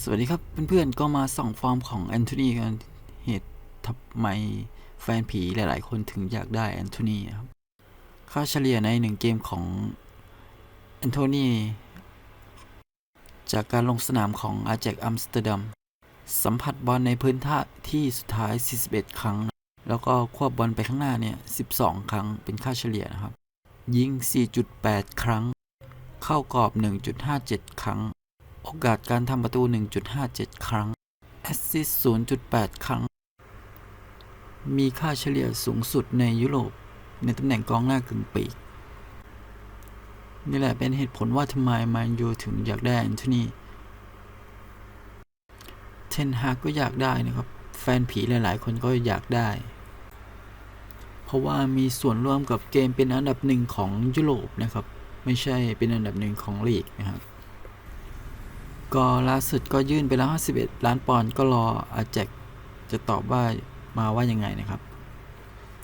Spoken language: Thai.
สวัสดีครับเพื่อนๆก็มาส่องฟอร์มของแอนโทนีกันเหตุทำไมแฟนผีหลายๆ คนถึงอยากได้แอนโทนีครับ ค่าเฉลี่ยในหนึ่งเกมของแอนโทนีจากการลงสนามของอาแจกอัมสเตอร์ดัมสัมผัสบอลในพื้นท่าที่สุดท้าย 41 ครั้ง แล้วก็ควบบอลไปข้างหน้าเนี่ย 12 ครั้งเป็นค่าเฉลี่ยนะครับ ยิง 4.8 ครั้ง เข้ากรอบ 1.57 ครั้ง อกาสการทำประตู 1.57 ครั้ง แอสซิสต์0.8 ครั้ง มีค่าเฉลี่ยสูงสุดในยุโรป ในตำแหน่งกองหน้ากึ่งปีก นี่แหละเป็นเหตุผลว่าทำไมแมนยูถึงอยากได้แอนโทนีเทนฮากก็อยากได้นะครับ แฟนผีหลายๆ คนก็อยากได้ เพราะว่ามีส่วนร่วมกับเกมเป็นอันดับหนึ่งของยุโรปนะครับ ไม่ใช่เป็นอันดับหนึ่งของลีกนะครับ ก็ล่าสุดก็ยื่นไปแล้ว51 ล้านปอนด์ก็รออาแจกจะตอบว่ามาว่ายังไงนะครับ